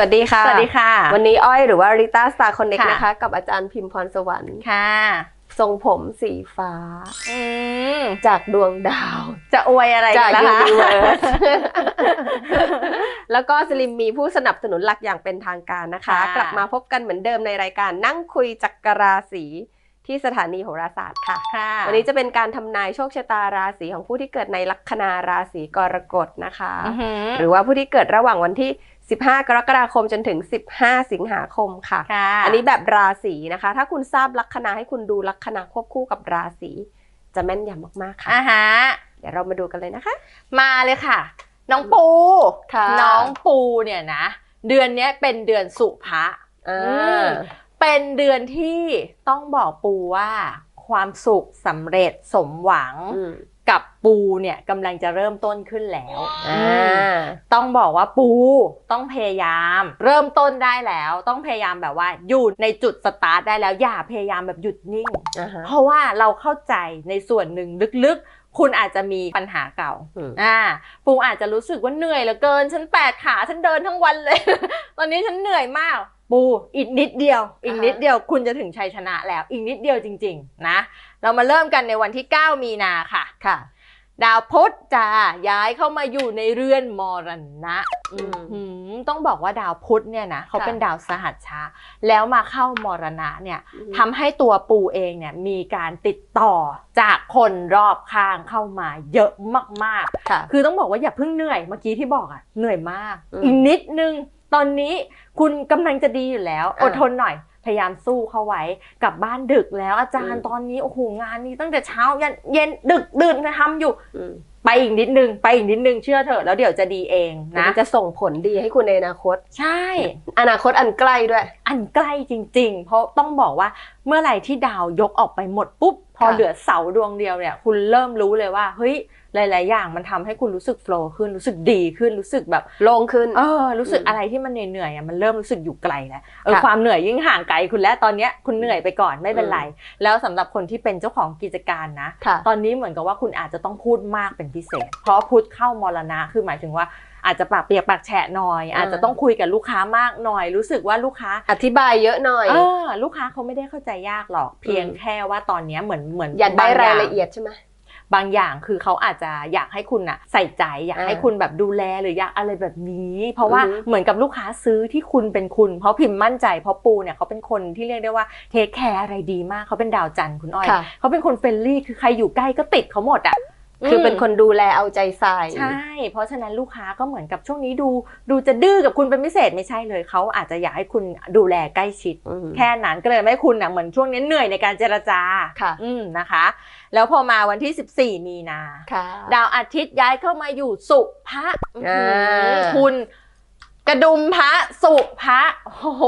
สวัสดีค่ะ สวัสดีค่ะ วันนี้อ้อยหรือว่าริต้าสตาร์คอนเน็กค่ะนะคะ กับอาจารย์พิมพรสวรรค์ค่ะ ทรงผมสีฟ้าอืมจากดวงดาว จะอวยอะไรจากล่ะยูคะนิเวิร์สแล้วก็สลิมมีผู้สนับสนุนหลักอย่างเป็นทางการนะคะค่ะกลับมาพบกันเหมือนเดิมในรายการนั่งคุยจักรราศีที่สถานีโหราศาสตร์ค่ะค่ะวันนี้จะเป็นการทำนายโชคชะตาราศีของผู้ที่เกิดในลัคนาราศีกรกฎนะคะอื้อหือหรือว่าผู้ที่เกิดระหว่างวันที่ 15 กรกฎาคมจนถึง 15 สิงหาคมค่ะค่ะ อันนี้แบบราศีนะคะ ถ้าคุณทราบลัคนาให้คุณดูลัคนาควบคู่กับราศีจะแม่นยำมากๆค่ะอ่าฮะเดี๋ยวเรามาดูกันเลยนะคะ มาเลยค่ะ น้องปูค่ะน้องปูเนี่ยนะ เดือนเนี้ยเป็นเดือนสุภะอ่าอืมเป็นเดือนที่ต้องบอกปูว่า ความสุขสำเร็จสมหวังอืม กับปูเนี่ยกำลังจะเริ่มต้นขึ้นแล้วอ่อืมาต้องบอกว่าปูต้องพยายาม เริ่มต้นได้แล้ว ต้องพยายามแบบว่าอยู่ในจุดสตาร์ทได้แล้วอย่าพยายามแบบหยุดนิ่งอ่าฮะเพราะว่าเราเข้าใจในส่วนหนึ่งลึกๆ คุณอาจจะมีปัญหาเก่าอืมอ่าปูอาจจะรู้สึกว่าเหนื่อยเหลือเกิน ฉันแปดขาฉันเดินทั้งวันเลย ตอนนี้ฉันเหนื่อยมาก ปูอีกนิดเดียว อีกนิดเดียวคุณจะถึงชัยชนะแล้ว อีกนิดเดียวจริง ๆ นะ เรามาเริ่มกันในวันที่ 9 มีนาค่ะค่ะ ดาวพุธจะย้ายเข้ามาอยู่ในเรือนมรณะอืมหืมต้องบอกว่าดาวพุธเนี่ยนะเขาค่ะเป็นดาวสหัสชาแล้วมาเข้ามรณะเนี่ยทำให้ตัวปูเองเนี่ยมีการติดต่อจากคนรอบข้างเข้ามาเยอะมากค่ะๆคือต้องบอกว่าอย่าเพิ่งเหนื่อยเมื่อกี้ที่บอกอะเหนื่อยมากอืมอีกนิดนึง ตอนนี้คุณกำลังจะดีอยู่แล้วอ่าอดทนหน่อย พยายามสู้เข้าไว้กลับบ้านดึกแล้ว อาจารย์อืมตอนนี้โอ้โหงานนี้ตั้งแต่เช้ายันเย็นดึกดื่นทำอยู่อืมไปอีกนิดนึงไปอีกนิดนึงเชื่อเถอะแล้วเดี๋ยวจะดีเองนะนะจะส่งผลดีให้คุณในอนาคต ใช่ อนาคตอันใกล้ด้วย อันใกล้จริง ๆ เพราะต้องบอกว่าเมื่อไหร่ที่ดาวยกออกไปหมดปุ๊บพอค่ะเหลือเสาดวงเดียวเนี่ย คุณเริ่มรู้เลยว่าเฮ้ย หลาย ๆ อย่างมันทำให้คุณรู้สึกโฟล์ขึ้นรู้สึกดีขึ้นรู้สึกแบบโล่งขึ้นเออรู้สึกอืมอะไรที่มันเหนื่อยๆอะมันเริ่มรู้สึกอยู่ไกลแล้วเออค่ะความเหนื่อยยิ่งห่างไกลคุณแล้วตอนเนี้ยคุณเหนื่อยไปก่อนไม่เป็นไร แล้วสำหรับคนที่เป็นเจ้าของกิจการนะค่ะตอนนี้เหมือนกับว่าคุณอาจจะต้องพูดมากเป็นพิเศษ เพราะพุทธเข้ามรณะคือหมายถึงว่าอาจจะปากเปียกปากแฉะหน่อยอ่าอาจจะต้องคุยกับลูกค้ามากหน่อย รู้สึกว่าลูกค้าอธิบายเยอะหน่อยเออลูกค้าเขาไม่ได้เข้าใจยากหรอก เพียงแค่ว่าตอนเนี้ยเหมือนเหมือนอยากได้บงรายงละเอียดใช่ไหม บางอย่างคือเขาอาจจะอยากให้คุณอะใส่ใจอยากอ่าให้คุณแบบดูแลหรืออยากอะไรแบบนี้ เพราะว่าอือฮึเหมือนกับลูกค้าซื้อที่คุณเป็นคุณ เพราะพิมพ์มั่นใจเพราะปูเนี่ยเขาเป็นคนที่เรียกได้ว่าเทคแคร์อะไรดีมากเขาเป็นดาวจันทร์คุณอ้อยค่ะเขาเป็นคนเฟรนลี่คือใครอยู่ใกล้ก็ติดเขาหมดอะ คือเป็นคนดูแลเอาใจใส่ ใช่ เพราะฉะนั้นลูกค้าก็เหมือนกับช่วงนี้ดู ดูจะดื้อกับคุณเป็นพิเศษไม่ใช่เลยเขาอาจจะอยากให้คุณดูแลใกล้ชิดอืมแค่นั้นก็เลยไม่ให้คุณนะเหมือนช่วงนี้เหนื่อยในการเจรจาค่ะอืมนะคะ แล้วพอมาวันที่ 14 มีนาค่ะดาวอาทิตย์ย้ายเข้ามาอยู่สุภะอ่าอื้อหือคุณกระดุมพระสุภะโอ้โห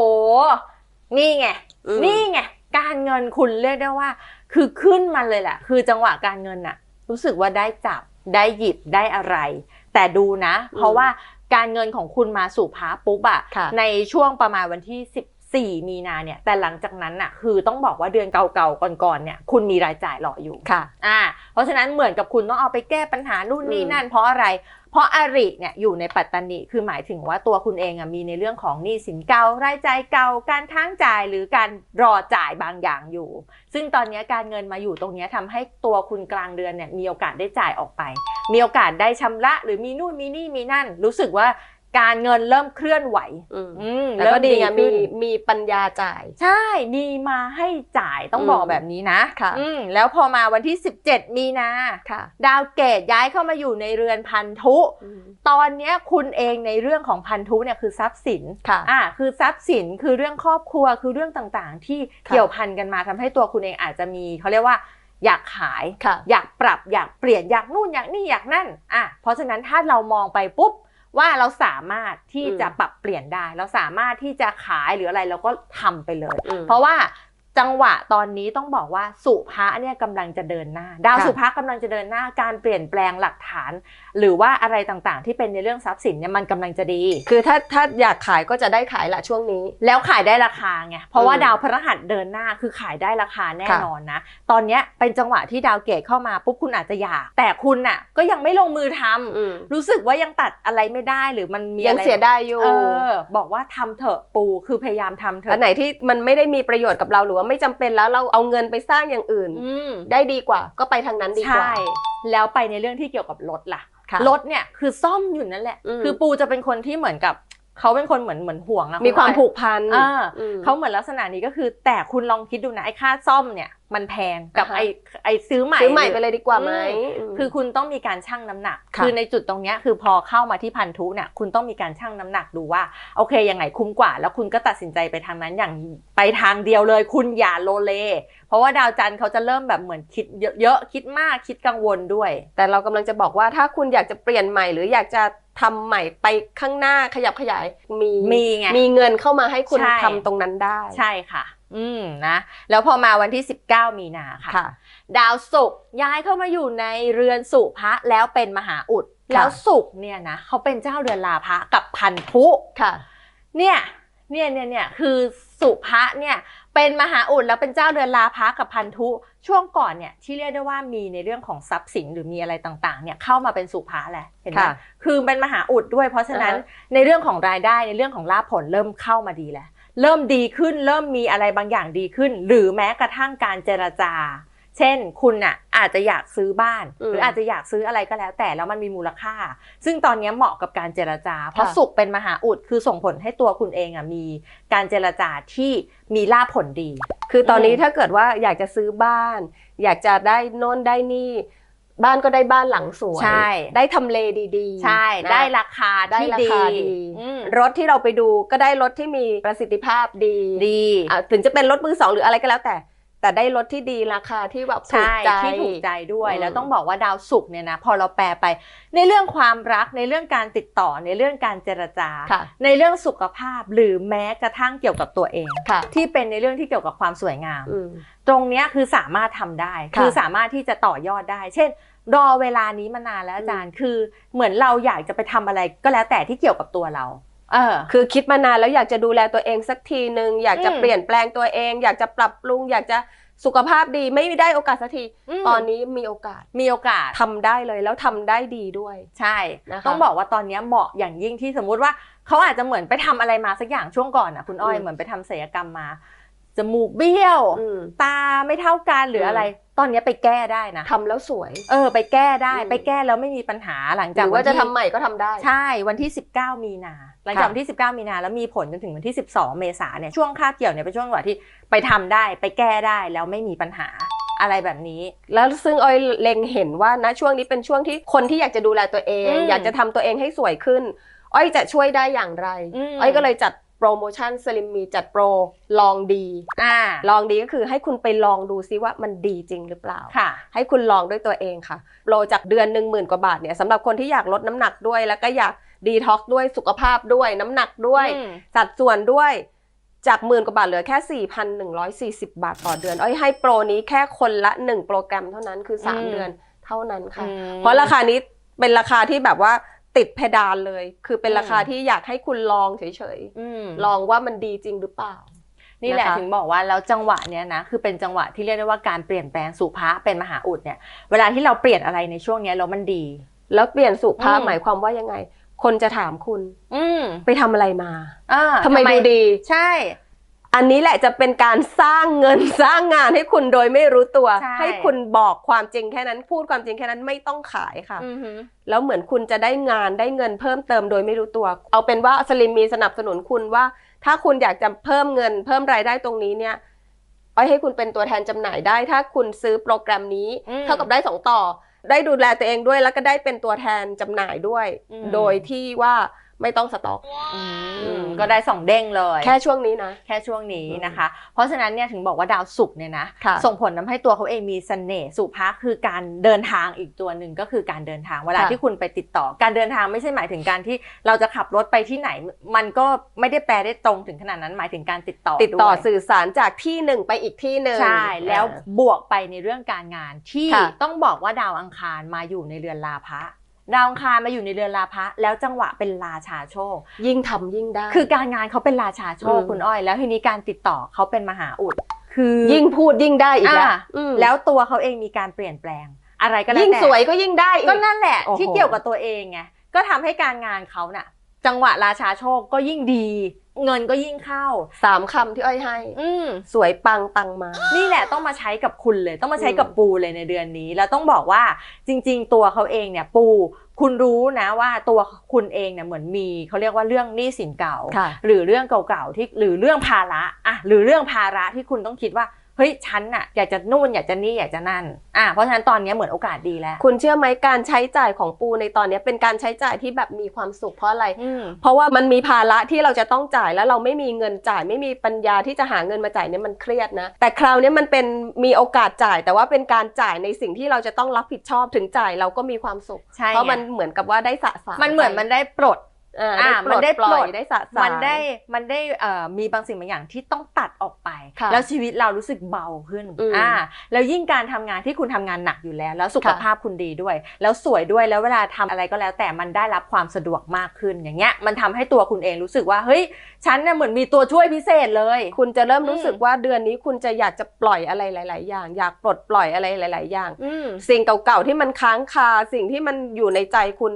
นี่ไงอืมนี่ไง การเงินคุณเรียกได้ว่า คือขึ้นมาเลยแหละ คือจังหวะการเงินน่ะ รู้สึกว่าได้จับได้หยิบได้อะไร แต่ดูนะ เพราะว่าการเงินของคุณมาสู่พาปุ๊บอะค่ะในช่วงประมาณวันที่14มีนาเนี่ยแต่หลังจากนั้นน่ะคือต้องบอกว่าเดือนเก่าๆก่อนๆเนี่ยคุณมีรายจ่ายรออยู่ค่ะอ่าเพราะฉะนั้นเหมือนกับคุณต้องเอาไปแก้ปัญหานู่นนี่อืมนั่นเพราะอะไร เพราะอริเนี่ยอยู่ในปัตตานีคือหมายถึงว่าตัวคุณเองอะมีในเรื่องของหนี้สินเก่ารายจ่ายเก่าการค้างจ่ายหรือการรอจ่ายบางอย่างอยู่ ซึ่งตอนนี้การเงินมาอยู่ตรงนี้ทำให้ตัวคุณกลางเดือนเนี่ยมีโอกาสได้จ่ายออกไป มีโอกาสได้ชำระหรือมีนู่นมีนี่มีนั่น รู้สึกว่า การเงินเริ่มเคลื่อนไหวอืมอืมแล้วก็ดีไงมีขึ้นมีปัญญาจ่าย ใช่มีมาให้จ่ายต้องอืมบอกแบบนี้นะค่ะอืมแล้วพอมาวันที่ 17 มีนาค่ะดาวเกตย้ายเข้ามาอยู่ในเรือนพันธุอืมตอนเนี้ยคุณเองในเรื่องของพันธุเนี่ยคือทรัพย์สินค่ะอ่าคือทรัพย์สินคือเรื่องครอบครัวคือเรื่องต่างๆ ที่ค่ะเกี่ยวพันกันมาทำให้ตัวคุณเองอาจจะมีเขาเรียกว่าอยากขายค่ะอยากปรับอยากเปลี่ยนอยากนู่นอยากนี่อยากนั่นอะเพราะฉะนั้นถ้าเรามองไปปุ๊บ ว่าเราสามารถที่อืมจะปรับเปลี่ยนได้ เราสามารถที่จะขายหรืออะไรเราก็ทำไปเลยอืมเพราะว่า จังหวะตอนนี้ต้องบอกว่าสุภะเนี่ยกำลังจะเดินหน้า ดาวค่ะสุภะกำลังจะเดินหน้าการเปลี่ยนแปลงหลักฐาน หรือว่าอะไรต่างๆ ที่เป็นในเรื่องทรัพย์สินเนี่ยมันกำลังจะดี คือถ้าถ้าอยากขายก็จะได้ขายละช่วงนี้ แล้วขายได้ราคาไงเพราะว่าอืมดาวพฤหัสเดินหน้าคือขายได้ราคาแน่นอนนะตอนเนี้ยเป็นจังหวะที่ดาวเกตเข้ามาปุ๊บคุณอาจจะอยาก แต่คุณน่ะก็ยังไม่ลงมือทำอืมรู้สึกว่ายังตัดอะไรไม่ได้หรือมันมียังอะไรเสียดายอยู่เออบอกว่าทำเถอะปูคือพยายามทำเถอันอะไหนที่มันไม่ได้มีประโยชน์กับเราหรือว่าไม่จำเป็นแล้วเราเอาเงินไปสร้างอย่างอื่นอืมได้ดีกว่า ก็ไปทางนั้นดีกว่าใช่แล้วไปในเรื่องที่เกี่ยวกับรถล่ะค่ะรถเนี่ยคือซ่อมอยู่นั่นแหละอืมคือปูจะเป็นคนที่เหมือนกับ เขาเป็นคนเหมือนเหมือนห่วงอะมีความณอ้อยผูกพันอ่าอืมเขาเหมือนลักษณะนี้ก็คือ แต่คุณลองคิดดูนะไอ้ค่าซ่อมเนี่ยมันแพงกับอ่าฮะไอ้ไอ้ซื้อใหม่ซื้อใหม่ไปเลยดีกว่าไหมอืมคือคุณต้องมีการชั่งน้ำหนักค่ะคือในจุดตรงเนี้ยคือพอเข้ามาที่พันธุเนี่ยคุณต้องมีการชั่งน้ำหนักดูว่าโอเคยังไงคุ้มกว่า แล้วคุณก็ตัดสินใจไปทางนั้นอย่างไปทางเดียวเลย คุณอย่าโลเล เพราะว่าดาวจันทร์เขาจะเริ่มแบบเหมือนคิดเยอะๆคิดมากคิดกังวลด้วย แต่เรากำลังจะบอกว่าถ้าคุณอยากจะเปลี่ยนใหม่หรืออยากจะ ทำใหม่ไปข้างหน้าขยับขยายมีมีไงมีเงินเข้ามาให้คุณใช่ทำตรงนั้นได้ ใช่ค่ะ อืมนะแล้วพอมาวันที่ 19 มีนาค่ะค่ะ ดาวศุกร์ย้ายเข้ามาอยู่ในเรือนสุภะแล้วเป็นมหาอุดค่ะแล้วศุกร์เนี่ยนะเขาเป็นเจ้าเรือนลาภะกับพันธุค่ะ เนี่ยเนี่ยเนี่ยเนี่ยคือ สุภะเนี่ยเป็นมหาอุดแล้วเป็นเจ้าเรือนลาภะกับพันธุช่วงก่อนเนี่ยที่เรียกได้ว่ามีในเรื่องของทรัพย์สินหรือมีอะไรต่างๆเนี่ยเข้ามาเป็นสุภะแหละเห็นไหมค่ะคือเป็นมหาอุดด้วย เพราะฉะนั้นอ่าฮะในเรื่องของรายได้ในเรื่องของลาภผลเริ่มเข้ามาดีแล้วเริ่มดีขึ้น เริ่มมีอะไรบางอย่างดีขึ้น หรือแม้กระทั่งการเจรจา เช่น คุณน่ะอาจจะอยากซื้อบ้านอืมหรืออาจจะอยากซื้ออะไรก็แล้ว แต่แล้วมันมีมูลค่า ซึ่งตอนนี้เหมาะกับการเจรจา เพราะค่ะสุขเป็นมหาอุดคือส่งผลให้ตัวคุณเองอะมีการเจรจาที่มีลาภผลดี คือตอนนี้อืมถ้าเกิดว่าอยากจะซื้อบ้าน อยากจะได้โน่นได้นี่บ้านก็ได้บ้านหลังสวยใช่ได้ทำเลดีๆ ใช่นะได้ราคาได้ที่ราดีคาดีอืมรถที่เราไปดูก็ได้รถที่มีประสิทธิภาพดีดีอะถึงจะเป็นรถมือสองหรืออะไรก็แล้วแต่ แต่ได้รถที่ดีราคาที่แบบถูกใช่ใจที่ถูกใจด้วยอืมแล้วต้องบอกว่าดาวศุกร์เนี่ยนะพอเราแปลไป ในเรื่องความรักในเรื่องการติดต่อในเรื่องการเจรจาค่ะในเรื่องสุขภาพหรือแม้กระทั่งเกี่ยวกับตัวเองค่ะที่เป็นในเรื่องที่เกี่ยวกับความสวยงามอืมตรงเนี้ยคือสามารถทำได้ค่ะคือสามารถที่จะต่อยอดได้ เช่นรอเวลานี้มานานแล้วอาจารย์คือเหมือนเราอยากจะไปทำอะไรก็แล้วแต่ที่เกี่ยวกับตัวเราเออ คือคิดมานานแล้วอยากจะดูแลตัวเองสักทีหนึ่งอยากจะอืมเปลี่ยนแปลงตัวเอง อยากจะปรับปรุง อยากจะสุขภาพดีไม่ได้โอกาสสักทีมตอนนี้มีโอกาสมีโอกาสทำได้เลยแล้วทำได้ดีด้วย ใช่นะคะต้องบอกว่าตอนเนี้ยเหมาะอย่างยิ่งที่สมมุติว่าเขาอาจจะเหมือนไปทำอะไรมาสักอย่างช่วงก่อนอะคุณอ้อยอืมเหมือนไปทำศัลยกรรมมา จมูกเบี้ยวอืมตาไม่เท่ากันหรืออะไร ตอนเนี้ยไปแก้ได้นะทำแล้วสวย เออ ไปแก้ได้อืมไปแก้แล้วไม่มีปัญหาหลังหจากรือว่าจะนทำใหม่ก็ทำได้ ใช่วันที่ 19 มีนาหลังจากค่ะวันที่ 19 มีนาแล้วมีผลจนถึงวันที่ 12 เมษาเนี่ยช่วงคาบเกี่ยวเนี่ยเป็นช่วงจังหวะที่ไปทำได้ ไปแก้ได้แล้วไม่มีปัญหาอะไรแบบนี้แล้วซึ่งออยเล็งเห็นว่านะช่วงนี้เป็นช่วงที่คนที่อยากจะดูแลตัวเองอืมอยากจะทำตัวเองให้สวยขึ้นอ้อยจะช่วยได้อย่างไรอืมอ้อยก็เลยจัด โปรโมชั่นสลิมมีจัดโปรลองดีอ่าลองดีก็คือให้คุณไปลองดูซิว่ามันดีจริงหรือเปล่าค่ะ ให้คุณลองด้วยตัวเองค่ะ โปรจากเดือนหนึ่งหมื่นกว่าบาทเนี่ยสำหรับคนที่อยากลดน้ำหนักด้วย แล้วก็อยากดีท็อกด้วยสุขภาพด้วยน้ำหนักด้วยอืมสัดส่วนด้วยจากหมื่นกว่าบาทเหลือแค่ 4,140 บาทต่อเดือน อ้อยให้โปรนี้แค่คนละ 1 โปรแกรมเท่านั้นคืออืม3เดือนเท่านั้นค่ะอืมเพราะราคานี้เป็นราคาที่แบบว่า ติดเพดานเลย คือเป็นอืมราคาที่อยากให้คุณลองเฉยอืมๆลองว่ามันดีจริงหรือเปล่า นี่แหละนะคะถึงบอกว่าแล้วจังหวะเนี้ยนะคือเป็นจังหวะที่เรียกได้ว่าการเปลี่ยนแปลงสู่พระเป็นมหาอุดเนี่ย เวลาที่เราเปลี่ยนอะไรในช่วงเนี้ยแล้วมันดี แล้วเปลี่ยนสุภาพอืมหมายความว่ายังไง คนจะถามคุณ อืมไปทำอะไรมาอ่าทำไมดูดี ใช่ อันนี้แหละจะเป็นการสร้างเงินสร้างงานให้คุณโดยไม่รู้ตัวใช่ให้คุณบอกความจริงแค่นั้น พูดความจริงแค่นั้นไม่ต้องขายค่ะอือหือแล้วเหมือนคุณจะได้งานได้เงินเพิ่มเติมโดยไม่รู้ตัว เอาเป็นว่าสลิมมีสนับสนุนคุณว่า ถ้าคุณอยากจะเพิ่มเงิน เพิ่มรายได้ตรงนี้เนี่ยอ้อยให้คุณเป็นตัวแทนจำหน่ายได้ ถ้าคุณซื้อโปรแกรมนี้อืมเท่ากับได้สองต่อ ได้ดูแลตัวเองด้วยแล้วก็ได้เป็นตัวแทนจำหน่ายด้วยอืมโดยที่ว่า ไม่ต้องสต็อกอืมก็ได้สองเด้งเลย แค่ช่วงนี้นะ แค่ช่วงนี้อืมนะคะ เพราะฉะนั้นเนี่ยถึงบอกว่าดาวศุกร์เนี่ยนะค่ะส่งผลทำให้ตัวเขาเองมีเสน่ห์สุภาคือการเดินทางอีกตัวหนึ่งก็คือการเดินทางเวลาค่ะที่คุณไปติดต่อ การเดินทางไม่ใช่หมายถึงการที่เราจะขับรถไปที่ไหน มันก็ไม่ได้แปลได้ตรงถึงขนาดนั้นหมายถึงการติดต่อติดต่อด้วยสื่อสารจากที่หนึ่งไปอีกที่หนึ่งใช่แล้วอ่าบวกไปในเรื่องการงานที่ค่ะต้องบอกว่าดาวอังคารมาอยู่ในเรือนลาภะ ดาวอังคารมาอยู่ในเรือนลาภะแล้วจังหวะเป็นราชาโชค ยิ่งทำยิ่งได้ คือการงานเขาเป็นราชาโชคอืมคุณอ้อย แล้วทีนี้การติดต่อเขาเป็นมหาอุด คือยิ่งพูดยิ่งได้อีกแล้วอ่าอืมแล้วตัวเขาเองมีการเปลี่ยนแปลง อะไรก็แล้วยิ่งแต่สวยก็ยิ่งได้อีกก็นั่นแหละโอ้โหที่เกี่ยวกับตัวเองไงก็ทำให้การงานเขาน่ะ จังหวะราชาโชคก็ยิ่งดี เงินก็ยิ่งเข้าสามคำที่อ้อยให้ อืมสวยปังตังมา นี่แหละต้องมาใช้กับคุณเลย ต้องมาใช้อืมกับปูเลยในเดือนนี้ แล้วต้องบอกว่าจริง ๆ ตัวเขาเองเนี่ยปูคุณรู้นะว่าตัวคุณเองเนี่ยเหมือนมีเขาเรียกว่าเรื่องหนี้สินเก่าค่ะหรือเรื่องเก่าๆที่หรือเรื่องภาระอะหรือเรื่องภาระที่คุณต้องคิดว่าเฮ้ยฉันน่ะอยากจะนู่นอยากจะนี่อยากจะนั่นอะเพราะฉะนั้นตอนนี้เหมือนโอกาสดีแล้ว คุณเชื่อไหมการใช้จ่ายของปูในตอนนี้เป็นการใช้จ่ายที่แบบมีความสุขเพราะอะไรอืมเพราะว่ามันมีภาระที่เราจะต้องจ่ายแล้วเราไม่มีเงินจ่าย ไม่มีปัญญาที่จะหาเงินมาจ่ายเนี่ยมันเครียดนะ แต่คราวนี้มันเป็นมีโอกาสจ่าย แต่ว่าเป็นการจ่ายในสิ่งที่เราจะต้องรับผิดชอบถึงจ่ายเราก็มีความสุขใช่เพราะไงมันเหมือนกับว่าได้สะสางมันเหมือนมันได้ปลด อ่าอ่าได้ปลมันดได้ปล่อปลยดได้สะสางมันได้มันได้เอ่อมีบางสิ่งบางอย่างที่ต้องตัดออกไปค่ะแล้วชีวิตเรารู้สึกเบาขึ้นอืมอ่าแล้วยิ่งการทำงานที่คุณทำงานหนักอยู่แล้ว แล้วสุขค่ะภาพคุณดีด้วย แล้วสวยด้วยแล้วเวลาทำอะไรก็แล้ว แต่มันได้รับความสะดวกมากขึ้นอย่างเงี้ยมันทำให้ตัวคุณเองรู้สึกว่าเฮ้ยฉันเนี่ยเหมือนมีตัวช่วยพิเศษเลย คุณจะเริ่มรู้อืมสึกว่าเดือนนี้คุณจะอยากจะปล่อยอะไรหลาย ๆ อย่าง อยากปลดปล่อยอะไรหลาย ๆ อย่างอืมสิ่งเก่าๆที่มันค้างคาสิ่งที่มันอยู่ในใจคุณ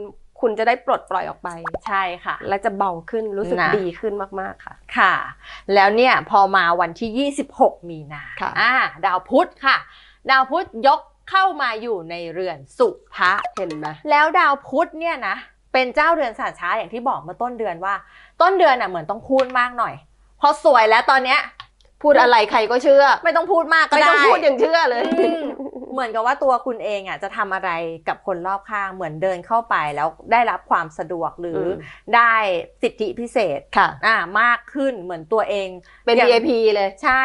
คุณจะได้ปลดปล่อยออกไป ใช่ค่ะ และจะเบาขึ้นรู้สึกนะ ดีขึ้นมากๆค่ะ ค่ะ แล้วเนี่ยพอมาวันที่ 26 มีนาค่ะ อ่าดาวพุธค่ะ ดาวพุธยกเข้ามาอยู่ในเรือนสุภะ เห็นไหมแล้วดาวพุธเนี่ยนะเป็นเจ้าเรือนสาช้าอย่างที่บอกเมื่อต้นเดือนว่า ต้นเดือนอะเหมือนต้องพูดมากหน่อย พอสวยแล้วตอนเนี้ย พูดอะไรใครก็เชื่อ ไม่ต้องพูดมากก็ไม่ได้ ต้องพูดอย่างเชื่อเลย อืมเหมือนกับว่าตัวคุณเองอะจะทำอะไรกับคนรอบข้างเหมือนเดินเข้าไปแล้วได้รับความสะดวกหรืออม ได้สิทธิพิเศษค่ะ อ่ามากขึ้นเหมือนตัวเองเป็น อย่าง VIP เลย ใช่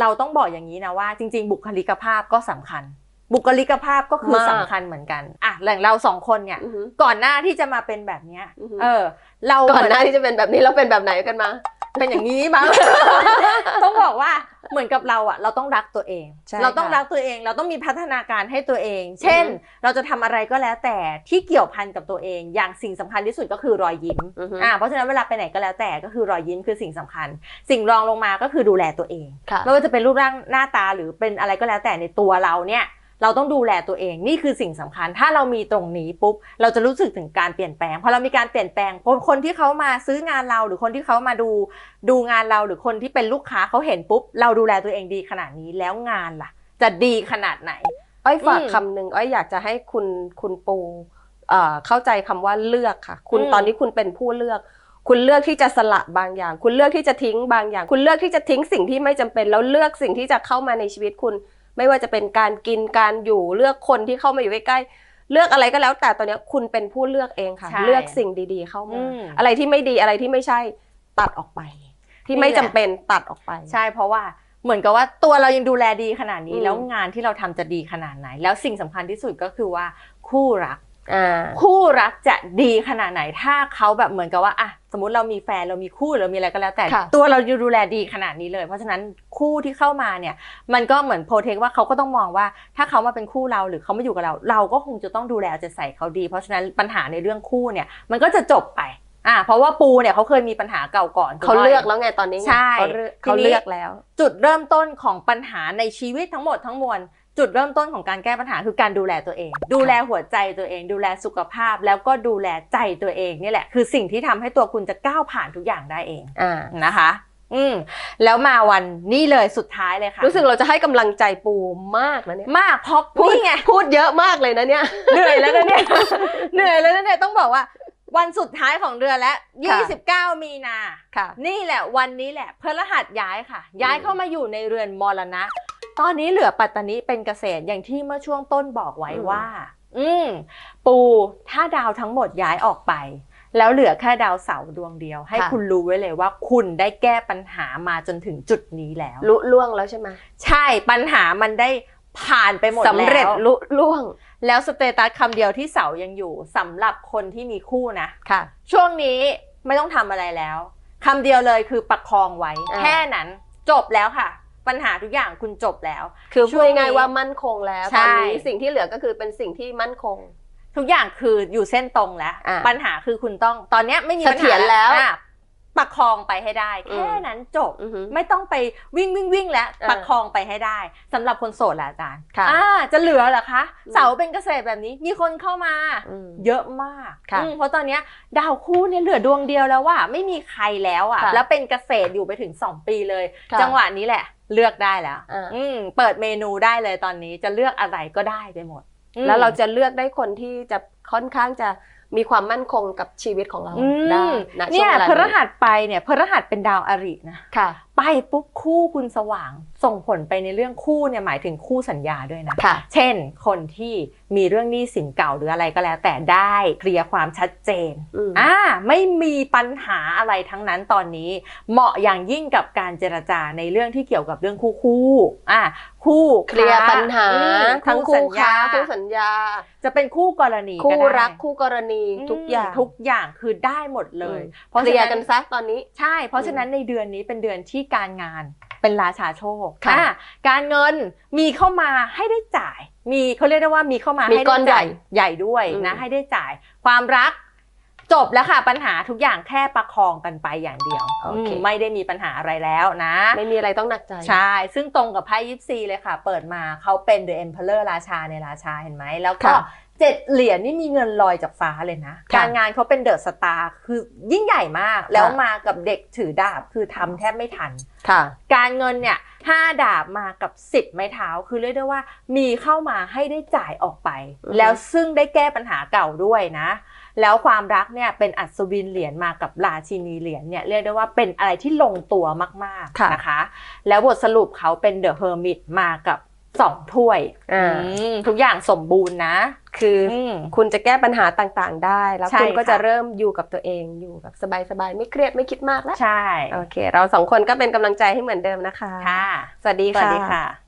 เราต้องบอกอย่างนี้นะว่า จริง ๆ บุคลิกภาพก็สำคัญ บุคลิกภาพก็คือมาก สำคัญเหมือนกันอะแหล่งเราสองคนเนี่ยอือหือก่อนหน้าที่จะมาเป็นแบบเนี้ยอือหือเออ เราก่อนหน้าเหมืที่จะเป็นแบบนี้แล้วเป็นแบบไหนกันมา เป็นอย่างนี้มั้ง ต้องบอกว่าเหมือนกับเราอะเราต้องรักตัวเอง ใช่เราต้องค่ะ รักตัวเอง เราต้องมีพัฒนาการให้ตัวเอง เช่นอือฮึเราจะทำอะไรก็แล้วแต่ที่เกี่ยวพันกับตัวเอง อย่างสิ่งสำคัญที่สุดก็คือรอยยิ้ม อือหืออ่าเพราะฉะนั้นเวลาไปไหนก็แล้วแต่ก็คือรอยยิ้มคือสิ่งสำคัญ สิ่งรองลงมาก็คือดูแลตัวเอง ค่ะ ไม่ว่าจะเป็นรูปร่างหน้าตาหรือเป็นอะไรก็แล้วแต่ในตัวเราเนี่ย เราต้องดูแลตัวเองนี่คือสิ่งสำคัญ ถ้าเรามีตรงนี้ปุ๊บเราจะรู้สึกถึงการเปลี่ยนแปลงพอเรามีการเปลี่ยนแปลงคนคนที่เขามาซื้องานเราหรือคนที่เขามาดูดูงานเราหรือคนที่เป็นลูกค้าเขาเห็นปุ๊บ เราดูแลตัวเองดีขนาดนี้แล้วงานล่ะ จะดีขนาดไหน อ้อยฝากอืมคำหนึ่งอ้อยอยากจะให้คุณคุณปูเอ่อเข้าใจคำว่าเลือกค่ะ คุณอืมตอนนี้คุณเป็นผู้เลือก คุณเลือกที่จะสละบางอย่าง คุณเลือกที่จะทิ้งบางอย่าง คุณเลือกที่จะทิ้งสิ่งที่ไม่จำเป็น แล้วเลือกสิ่งที่จะเข้ามาในชีวิตคุณ ไม่ว่าจะเป็นการกินการอยู่เลือกคนที่เข้ามาอยู่ใกล้ๆเลือกอะไรก็แล้ว แต่ตอนนี้คุณเป็นผู้เลือกเองค่ะใช่เลือกสิ่งดีๆ เข้ามาอืมอะไรที่ไม่ดีอะไรที่ไม่ใช่ตัดออกไป ที่ไม่นี่แหจำละเป็นตัดออกไป ใช่เพราะว่าเหมือนกับว่าตัวเรายังดูแลดีขนาดนี้อืมแล้วงานที่เราทำจะดีขนาดไหน แล้วสิ่งสำคัญที่สุดก็คือว่าคู่รักอ่า คู่รักจะดีขนาดไหนถ้าเขาแบบเหมือนกับว่าอะสมมติเรามีแฟนเรามีคู่เรามีอะไรก็แล้ว แต่ค่ะตัวเราอยู่ดูแลดีขนาดนี้เลย เพราะฉะนั้นคู่ที่เข้ามาเนี่ย มันก็เหมือนโปรเทคว่าเขาก็ต้องมองว่า ถ้าเขามาเป็นคู่เราหรือเขามาอยู่กับเรา เราก็คงจะต้องดูแลเอาใจใส่เขาดี เพราะฉะนั้นปัญหาในเรื่องคู่เนี่ยมันก็จะจบไปอะเพราะว่าปูเนี่ยเขาเคยมีปัญหาเก่าก่อนเขาคุณอ้ยเลือกแล้วไงตอนนี้ไงใช่เขาเลือกทีนี้เขาเลือกแล้ว จุดเริ่มต้นของปัญหาในชีวิตทั้งหมดทั้งมวล จุดเริ่มต้นของการแก้ปัญหาคือการดูแลตัวเอง ดูแลหัวใจตัวเอง ดูแลสุขภาพแล้วก็ดูแลใจตัวเองนี่แหละ คือสิ่งที่ทำให้ตัวคุณจะก้าวผ่านทุกอย่างได้เองอ่านะคะ อืมแล้วมาวันนี้เลยสุดท้ายเลยค่ะ รู้สึกเราจะให้กำลังใจปูมากนะเนี่ยมากเพราะพูดนี่ไงพูดเยอะมากเลยนะเนี่ยเหนื่อยแล้วนะเนี่ยเหนื่อยแล้วนะเนี่ยต้องบอกว่าวันสุดท้ายของเดือนแล้วค่ะ29 มีนาค่ะ นี่แหละวันนี้แหละพฤหัสย้ายค่ะ ย้ายเข้ามาอยู่ในเรือนมรณะ ตอนนี้เหลือปัตตานีเป็นเกษตรอย่างที่เมื่อช่วงต้นบอกไว้อืมว่า อืม ปูถ้าดาวทั้งหมดย้ายออกไป แล้วเหลือแค่ดาวเสาร์ดวงเดียว ให้ค่ะ คุณรู้ไว้เลยว่าคุณได้แก้ปัญหามาจนถึงจุดนี้แล้ว ลุล่วงแล้วใช่ไหมใช่ปัญหามันได้ผ่านไปหมดแล้ว สำเร็จลุล่วงแล้วสเตตัสคำเดียวที่เสายังอยู่สำหรับคนที่มีคู่นะ ค่ะ ช่วงนี้ไม่ต้องทำอะไรแล้วคำเดียวเลยคือประคองไว้ อ่า แค่นั้นจบแล้วค่ะ ปัญหาทุกอย่างคุณจบแล้ว คือช่พูวดงนี้ง่ายๆว่ามั่นคงแล้วใช่ตอนนี้สิ่งที่เหลือก็คือเป็นสิ่งที่มั่นคง ทุกอย่างคืออยู่เส้นตรงแล้วอ่าปัญหาคือคุณต้องตอนเนี้ยไม่มีปัญเสถีหายรแล้วอะ ประคองไปให้ได้อืมแค่นั้นจบอือหือไม่ต้องไปวิ่งวิ่งวิ่งแล้วอ่าประคองไปให้ได้สำหรับคนโสดแหละอาจารย์ค่ะอ่าจะเหลือเหรอคะอืมเสาเป็นเกษตรแบบนี้มีคนเข้ามาอืมเยอะมากค่ะอืมเพราะตอนเนี้ยดาวคู่เนี่ยเหลือดวงเดียวแล้วว่าไม่มีใครแล้วอะค่ะแล้วเป็นเกษตรอยู่ไปถึง 2 ปีเลยค่ะจังหวะนี้แหละ เลือกได้แล้วอ่าอืมเปิดเมนูได้เลยตอนนี้จะเลือกอะไรก็ได้ไปหมดอืมแล้วเราจะเลือกได้คนที่จะค่อนข้างจะ มีความมั่นคงกับชีวิตของเราอืมได้ณเนี่ยช่วงวลาพฤหัสไปเนี่ยพฤหัสเป็นดาวอรินะค่ะไปปุ๊บคู่คุณสว่างส่งผลไปในเรื่องคู่เนี่ยหมายถึงคู่สัญญาด้วยนะค่ะเช่น คนที่มีเรื่องหนี้สินเก่าหรืออะไรก็แล้ว แต่ได้เคลียร์ความชัดเจนอืมอ่าไม่มีปัญหาอะไรทั้งนั้นตอนนี้ เหมาะอย่างยิ่งกับการเจรจาในเรื่องที่เกี่ยวกับเรื่องคู่คู่อ่าคู่เคลียร์ปัญหาอืมทั้งสัคู่ญญาค้าคู่สัญญา จะเป็นคู่กรณีคู่ก็ได้รักคู่กรณีอืมทุกอย่างทุกอย่างคือได้หมดเลยอืมเพราะเคลีฉะยร์นั้นกันซะตอนนี้ใช่ เพราะฉะนั้นในเดือนนี้เป็นเดือนที่การงานเป็นราชาโชคค่ะอ่าการเงินมีเข้ามาให้ได้จ่าย มีเขาเรียกได้ว่ามีเข้ามามีให้ก้ได้อนใหญ่จ่ายใหญ่ด้วยนะอืมให้ได้จ่าย ความรักจบแล้วค่ะปัญหาทุกอย่างแค่ประคองกันไปอย่างเดียวโอเคอืมไม่ได้มีปัญหาอะไรแล้วนะ ไม่มีอะไรต้องหนักใจใช่ ซึ่งตรงกับไพ่ยิปซีเลยค่ะ เปิดมาเขาเป็น The Emperor ราชาในราชาเห็นไหมแล้วก็ค่ะ เจ็ดเหรียญนี่มีเงินลอยจากฟ้าเลยนะค่ะการงานเขาเป็นเดอะสตาร์คือยิ่งใหญ่มาก แล้วมากับเด็กถือดาบคือทำแทบไม่ทันค่ะการเงินเนี่ยห้าดาบมากับสิบไม้เท้า คือเรียกได้ว่ามีเข้ามาให้ได้จ่ายออกไปอือฮึแล้วซึ่งได้แก้ปัญหาเก่าด้วยนะ แล้วความรักเนี่ยเป็นอัศวินเหรียญมากับราชินีเหรียญเนี่ยเรียกได้ว่าเป็นอะไรที่ลงตัวมากค่ะๆนะคะ แล้วบทสรุปเขาเป็นเดอะเฮอร์มิตมากับ สองถ้วยอ่าอืมทุกอย่างสมบูรณ์นะ คือออืมคุณจะแก้ปัญหาต่างๆ ได้ แล้วใช่คุณก็ค่ะจะเริ่มอยู่กับตัวเองอยู่แบบสบายๆ ไม่เครียดไม่คิดมากแล้วใช่ โอเค เราสองคนก็เป็นกำลังใจให้เหมือนเดิมนะคะ ค่ะ สวัสดีสวัสค่ะดีค่ะ